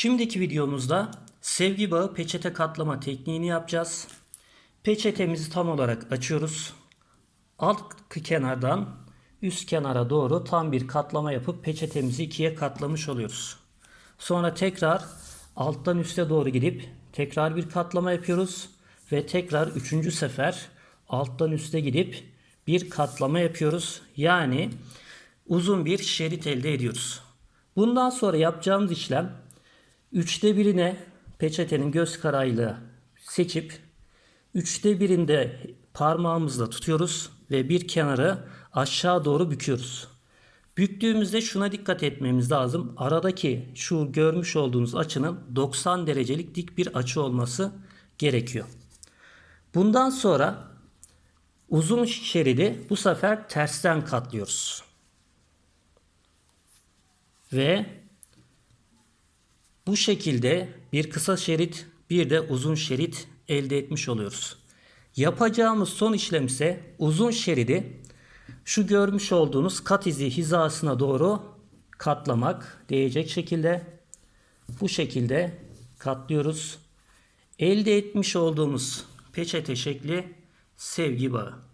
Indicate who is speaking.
Speaker 1: Şimdiki videomuzda sevgi bağı peçete katlama tekniğini yapacağız. Peçetemizi tam olarak açıyoruz. Alt kenardan üst kenara doğru tam bir katlama yapıp peçetemizi ikiye katlamış oluyoruz. Sonra tekrar alttan üste doğru gidip tekrar bir katlama yapıyoruz ve tekrar üçüncü sefer alttan üste gidip bir katlama yapıyoruz. Yani uzun bir şerit elde ediyoruz. Bundan sonra yapacağımız işlem üçte birine peçetenin göz kararıyla seçip üçte birinde parmağımızla tutuyoruz ve bir kenarı aşağı doğru büküyoruz. Büktüğümüzde şuna dikkat etmemiz lazım. Aradaki şu görmüş olduğunuz açının 90 derecelik dik bir açı olması gerekiyor. Bundan sonra uzun şeridi bu sefer tersten katlıyoruz. Ve bu şekilde bir kısa şerit bir de uzun şerit elde etmiş oluyoruz. Yapacağımız son işlem ise uzun şeridi şu görmüş olduğunuz kat izi hizasına doğru katlamak değecek şekilde bu şekilde katlıyoruz. Elde etmiş olduğumuz peçete şekli sevgi bağı.